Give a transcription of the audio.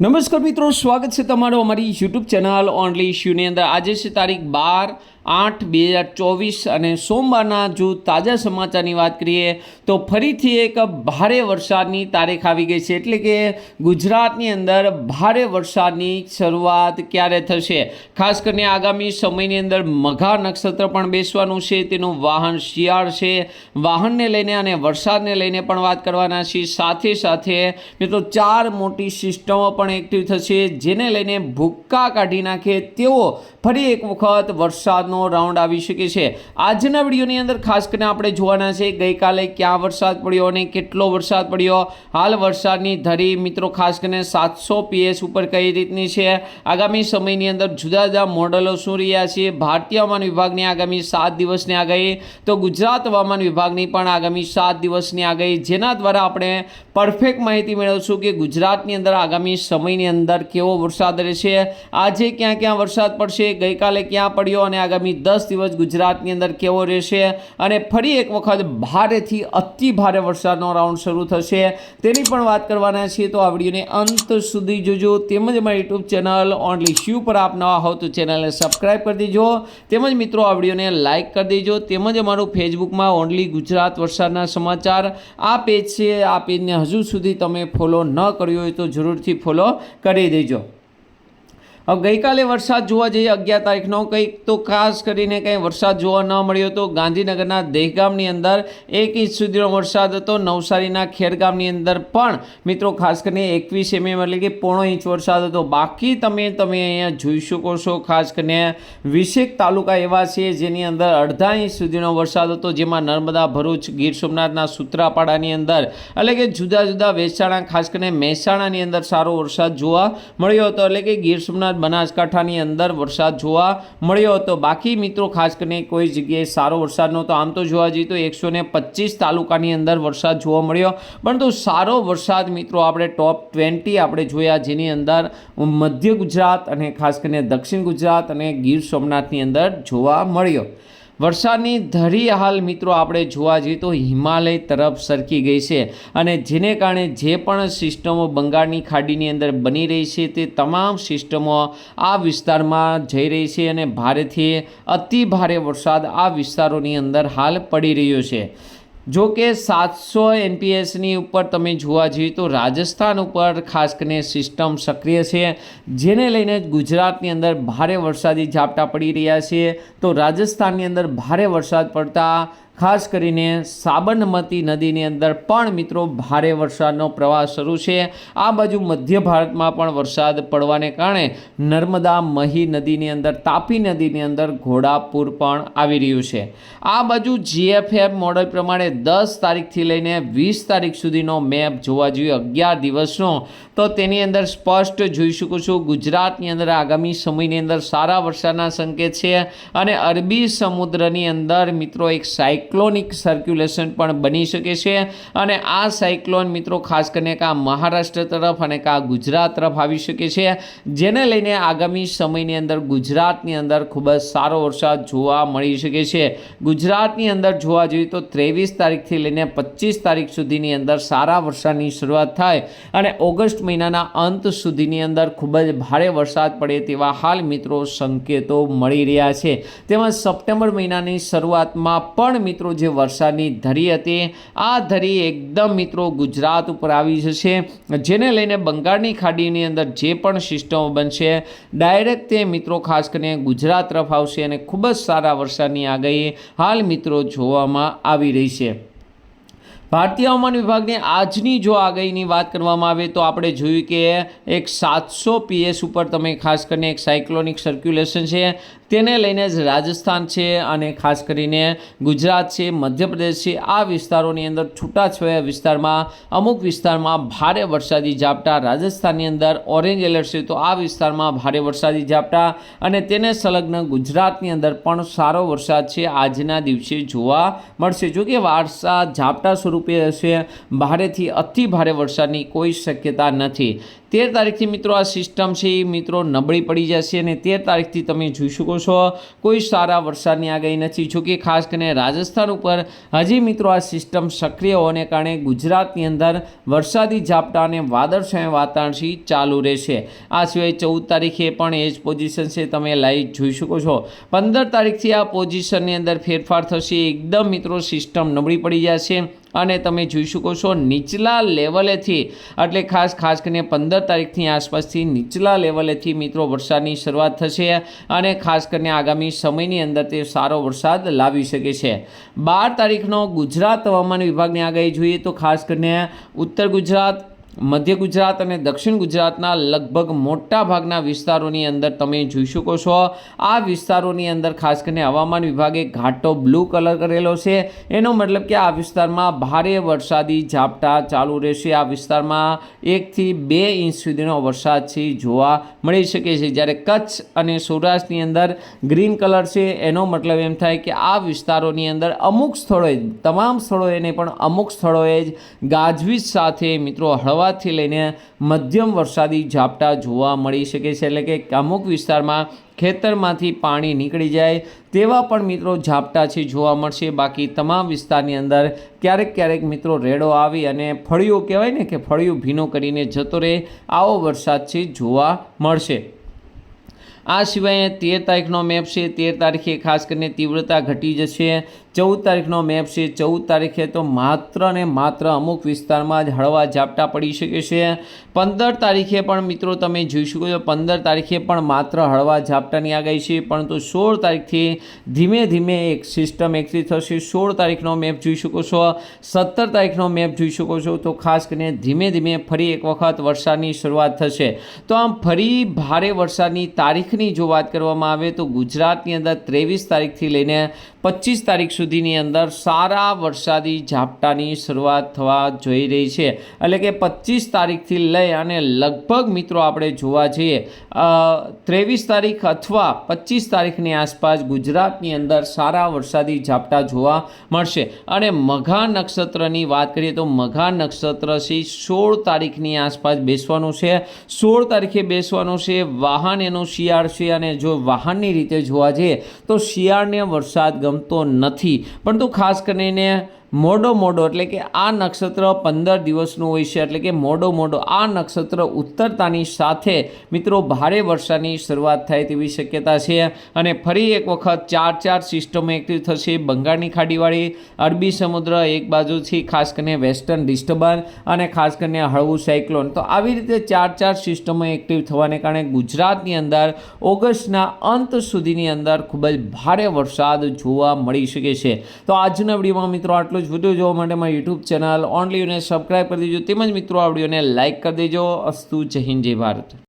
નમસ્કાર મિત્રો, સ્વાગત છે તમારું અમારી યુટ્યુબ ચેનલ ઓનલી ઇશ્યુની અંદર. આજે છે તારીખ બાર આઠ, બે હજાર ચોવીસ અને સોમવારના જો તાજા સમાચારની વાત કરીએ, તો ફરીથી એક ભારે વરસાદની તારીખ આવી ગઈ છે. એટલે કે ગુજરાતની અંદર ભારે વરસાદની શરૂઆત ક્યારે થશે? ખાસ કરીને આગામી સમયની અંદર મઘા નક્ષત્ર પણ બેસવાનું છે, તેનું વાહન શિયાળ છે. વાહનને લઈને અને વરસાદને લઈને પણ વાત કરવાના છીએ. સાથે સાથે મિત્રો, ચાર મોટી સિસ્ટમો પણ એક્ટિવ થશે, જેને લઈને ભૂક્કા કાઢી નાખે તેવો ફરી એક વખત વરસાદનો રાઉન્ડ આવી શકે છે. આજના વિડીયોની અંદર ખાસ કરીને આપણે જોવાના છે ગઈકાલે ક્યાં વરસાદ પડ્યો અને કેટલો વરસાદ પડ્યો? હાલ વરસાદની ધરી મિત્રો ખાસ કરીને સાતસો પીએસ ઉપર કઈ રીતની છે? આગામી સમયની અંદર જુદા જુદા મોડલો શું રહ્યા છે? ભારતીય હવામાન વિભાગની આગામી સાત દિવસની આગાહી તો ગુજરાત હવામાન વિભાગની પણ આગામી સાત દિવસની આગાહી જેના દ્વારા આપણે પરફેક્ટ માહિતી મેળવશું કે ગુજરાતની અંદર આગામી સમયની અંદર કેવો વરસાદ રહેશે? આજે ક્યાં ક્યાં વરસાદ પડશે? ગઈકાલે ક્યાં પડ્યો? અને આગામી દસ દિવસ ગુજરાતની અંદર કેવો રહેશે અને ફરી એક વખત ભારેથી અતિ ભારે વરસાદનો રાઉન્ડ શરૂ થશે તેની પણ વાત કરવાના છીએ તો આ વિડીયોને અંત સુધી જોજો તેમજ મારી યુટ્યુબ ચેનલ ઓનલી શ્યુ પર આપ નવા હો તો ચેનલને સબસ્ક્રાઈબ કરી દેજો તેમજ મિત્રો આ વિડીયોને લાઇક કરી દેજો તેમજ અમારું ફેસબુકમાં ઓનલી ગુજરાત વરસાદના સમાચાર આ પેજ છે, આ પેજને હજુ સુધી તમે ફોલો ન કર્યો હોય તો જરૂરથી ફોલો કરી દેજો. હવે ગઈકાલે વરસાદ જોવા જઈએ, અગિયાર તારીખનો કંઈક, તો ખાસ કરીને કંઈ વરસાદ જોવા ન મળ્યો તો ગાંધીનગરના દહેગામની અંદર એક ઇંચ સુધીનો વરસાદ હતો. નવસારીના ખેરગામની અંદર પણ, મિત્રો ખાસ કરીને એકવીસ એમએમ એટલે કે પોણો ઇંચ વરસાદ હતો. બાકી તમે તમે અહીંયા જોઈ શકો છો, ખાસ કરીને વીસેક તાલુકા એવા છે જેની અંદર અડધા ઇંચ સુધીનો વરસાદ હતો, જેમાં નર્મદા, ભરૂચ, ગીર સોમનાથના સુત્રાપાડાની અંદર એટલે કે જુદા જુદા વેચાણા ખાસ કરીને મહેસાણાની અંદર સારો વરસાદ જોવા મળ્યો હતો. એટલે કે ગીર સોમનાથ બનાસકાંઠાની અંદર વરસાદ જોવા મળ્યો હતો. બાકી મિત્રો, ખાસ કરીને કોઈ જગ્યાએ સારો વરસાદ નહોતો. આમ તો જોવા જઈએ તો એકસો ને પચીસ તાલુકાની અંદર વરસાદ જોવા મળ્યો. પરંતુ સારો વરસાદ મિત્રો, આપણે ટોપ ટ્વેન્ટી આપણે જોયા, જેની અંદર મધ્ય ગુજરાત અને ખાસ કરીને દક્ષિણ ગુજરાત અને ગીર સોમનાથની અંદર જોવા મળ્યો. વરસાદની ધરી હાલ મિત્રો આપણે જોવા જઈએ તો હિમાલય તરફ સરકી ગઈ છે અને જેને કારણે જે પણ સિસ્ટમો બંગાળની ખાડીની અંદર બની રહી છે તે તમામ સિસ્ટમો આ વિસ્તારમાં જઈ રહી છે અને ભારેથી અતિ ભારે વરસાદ આ વિસ્તારોની અંદર હાલ પડી રહ્યો છે. જો કે સાતસો એનપીએસની ઉપર તમે જોવા જઈએ તો રાજસ્થાન ઉપર ખાસ કરીને સિસ્ટમ સક્રિય છે, જેને લઈને ગુજરાતની અંદર ભારે વરસાદી ઝાપટા પડી રહ્યા છે. તો રાજસ્થાનની અંદર ભારે વરસાદ પડતા ખાસ કરીને સાબરમતી નદીની અંદર પણ મિત્રો ભારે વરસાદનો પ્રવાહ શરૂ છે. આ બાજુ મધ્ય ભારતમાં પણ વરસાદ પડવાને કારણે નર્મદા મહી નદીની અંદર, તાપી નદીની અંદર ઘોડાપુર પણ આવી રહ્યું છે. આ બાજુ જીએફએફ મોડલ પ્રમાણે દસ તારીખથી લઈને વીસ તારીખ સુધીનો મેપ જોવા જોઈએ અગિયાર દિવસનો. તો તેની અંદર સ્પષ્ટ જોઈ શકું છું, ગુજરાતની અંદર આગામી સમયની અંદર સારા વરસાદના સંકેત છે અને અરબી સમુદ્રની અંદર મિત્રો એક સાયક્લોનિક સર્ક્યુલેશન પણ બની શકે છે. અને આ સાયક્લોન મિત્રો ખાસ કરીને કા મહારાષ્ટ્ર તરફ અને કા ગુજરાત તરફ આવી શકે છે. જેને લઈને આગામી સમયની અંદર ગુજરાતની અંદર ખૂબ જ સારો વરસાદ જોવા મળી શકે છે. ગુજરાતની અંદર જોવા જોઈએ તો ત્રેવીસ તારીખથી લઈને પચીસ તારીખ સુધીની અંદર સારા વરસાદની શરૂઆત થાય અને ઓગસ્ટ મહિનાના અંત સુધીની અંદર ખૂબ જ ભારે વરસાદ પડે તેવા હાલ મિત્રો સંકેતો મળી રહ્યા છે. તેમજ સપ્ટેમ્બર મહિનાની શરૂઆતમાં પણ મિત્રો જે વરસાદની ધરી હતી, આ ધરી એકદમ મિત્રો ગુજરાત ઉપર આવી જશે. જેને લઈને બંગાળની ખાડીની અંદર જે પણ સિસ્ટમો બનશે ડાયરેક્ટ તે મિત્રો ખાસ કરીને ગુજરાત તરફ આવશે અને ખૂબ જ સારા વરસાદની આગાહી હાલ મિત્રો જોવામાં આવી રહી છે. ભારતીય હવામાન વિભાગની આજની જો આગાહીની વાત કરવામાં આવે તો આપણે જોયું કે એક સાતસો પીએસ ઉપર તમે ખાસ કરીને એક સાયક્લોનિક સર્ક્યુલેશન છે, તેને લઈને જ રાજસ્થાન છે અને ખાસ કરીને ગુજરાત છે, મધ્યપ્રદેશ છે, આ વિસ્તારોની અંદર છૂટાછવાયા વિસ્તારમાં, અમુક વિસ્તારમાં ભારે વરસાદી ઝાપટા, રાજસ્થાનની અંદર ઓરેન્જ એલર્ટ છે તો આ વિસ્તારમાં ભારે વરસાદી ઝાપટા અને તેને સંલગ્ન ગુજરાતની અંદર પણ સારો વરસાદ છે આજના દિવસે જોવા મળશે. જો કે વરસાદ ઝાપટા સ્વરૂપ રૂપે હશે ભારેથી અતિ ભારે વરસાદની કોઈ શક્યતા નથી. તેર તારીખથી મિત્રો આ સિસ્ટમ છે એ મિત્રો નબળી પડી જશે અને તેર તારીખથી તમે જોઈ શકો છો કોઈ સારા વરસાદની આગાહી નથી. જોકે ખાસ કરીને રાજસ્થાન ઉપર હજી મિત્રો આ સિસ્ટમ સક્રિય હોવાને કારણે ગુજરાતની અંદર વરસાદી ઝાપટા અને વાદળછાયા વાતાવરણ છે ચાલુ રહેશે. આ સિવાય ચૌદ તારીખે પણ એ જ પોઝિશન છે તમે લાઈવ જોઈ શકો છો. પંદર તારીખથી આ પોઝિશનની અંદર ફેરફાર થશે. એકદમ મિત્રો સિસ્ટમ નબળી પડી જશે. અને તમે જોઈ શકો છો નીચલા લેવલેથી, એટલે ખાસ ખાસ કરીને પંદર તારીખની આસપાસથી નીચલા લેવલેથી મિત્રો વરસાદની શરૂઆત થશે અને ખાસ કરીને આગામી સમયની અંદર તે સારો વરસાદ લાવી શકે છે. બાર તારીખનો ગુજરાત હવામાન વિભાગની આગાહી જોઈએ તો ખાસ કરીને ઉત્તર ગુજરાત મધ્ય ગુજરાત અને દક્ષિણ ગુજરાતના લગભગ મોટા ભાગના વિસ્તારોની અંદર તમે જોઈ શકો છો. આ વિસ્તારોની અંદર ખાસ કરીને હવામાન વિભાગે ઘાટો બ્લુ કલર કરેલો છે. એનો મતલબ કે આ વિસ્તારમાં ભારે વરસાદી ઝાપટા ચાલુ રહેશે. આ વિસ્તારમાં એકથી બે ઇંચ સુધીનો વરસાદ છે જોવા મળી શકે છે. જ્યારે કચ્છ અને સૌરાષ્ટ્રની અંદર ગ્રીન કલર છે. એનો મતલબ એમ થાય કે આ વિસ્તારોની અંદર અમુક સ્થળોએ, તમામ સ્થળોએ નહીં પણ અમુક સ્થળોએ જ ગાજવીજ સાથે મિત્રો હળવાથી લઈને મધ્યમ વરસાદી ઝાપટા જોવા મળી શકે છે. એટલે કે અમુક વિસ્તારમાં ખેતરમાંથી પાણી નીકળી જાય તેવા પણ મિત્રો ઝાપટા છે જોવા મળશે. બાકી તમામ વિસ્તારની અંદર ક્યારેક ક્યારેક મિત્રો રેડો આવી અને ફળિયું કહેવાય ને કે ફળિયું ભીનો કરીને જતો રહે આવો વરસાદ છે જોવા મળશે. આ સિવાય તેર તારીખનો મેપ છે. તેર તારીખે ખાસ કરીને તીવ્રતા ઘટી જશે. ચૌદ તારીખનો મેપ છે. ચૌદ તારીખે તો માત્ર ને માત્ર અમુક વિસ્તારમાં જ હળવા ઝાપટા પડી શકે છે. પંદર તારીખે પણ મિત્રો તમે જોઈ શકો છો. પંદર તારીખે પણ માત્ર હળવા ઝાપટાની આગાહી છે. પરંતુ સોળ તારીખથી ધીમે ધીમે એક સિસ્ટમ એકઠી થશે. સોળ તારીખનો મેપ જોઈ શકો છો. સત્તર તારીખનો મેપ જોઈ શકો છો. તો ખાસ કરીને ધીમે ધીમે ફરી એક વખત વરસાદની શરૂઆત થશે. તો આમ ફરી ભારે વરસાદની તારીખની જો વાત કરવામાં આવે તો ગુજરાતની અંદર ત્રેવીસ તારીખથી લઈને પચીસ તારીખ સુધીની અંદર સારા વરસાદી ઝાપટાની શરૂઆત થવા જોઈ રહી છે. એટલે કે પચીસ તારીખથી લઈ અને લગભગ મિત્રો આપણે જોવા જઈએ ત્રેવીસ તારીખ અથવા પચીસ તારીખની આસપાસ ગુજરાતની અંદર સારા વરસાદી ઝાપટા જોવા મળશે. અને મઘા નક્ષત્રની વાત કરીએ તો મઘા નક્ષત્ર છે સોળ તારીખની આસપાસ બેસવાનું છે. સોળ તારીખે બેસવાનું છે, વાહન એનું શિયાળ છે અને જો વાહનની રીતે જોવા જઈએ તો શિયાળને વરસાદ ગમતો નથી. પરંતુ ખાસ કરીને મોડો મોડો એટલે કે આ નક્ષત્ર પંદર દિવસનું હોય છે, એટલે કે મોડો મોડો આ નક્ષત્ર ઉત્તરતાની સાથે મિત્રો ભારે વર્ષાની શરૂઆત થાય તેવી શક્યતા છે. અને ફરી એક વખત ચાર ચાર સિસ્ટમો એક્ટિવ થશે. બંગાળની ખાડીવાળી, અરબી સમુદ્ર એક બાજુથી ખાસ કરીને વેસ્ટર્ન ડિસ્ટર્બન્સ અને ખાસ કરીને હળવું સાયક્લોન. તો આવી રીતે ચાર ચાર સિસ્ટમો એક્ટિવ થવાને કારણે ગુજરાતની અંદર ઓગસ્ટના અંત સુધીની અંદર ખૂબ જ ભારે વરસાદ જોવા મળી શકે છે. તો આજના વિડીયોમાં મિત્રો આટલું જ વીડિયો જોવા માટે મારી યુટ્યુબ ચેનલ ઓનલી યુને સબસ્ક્રાઈબ કરી દેજો. તેમજ મિત્રો, આ વિડીયોને લાઇક કરી દેજો. અસ્તુ, જય હિન્દ, જય ભારત.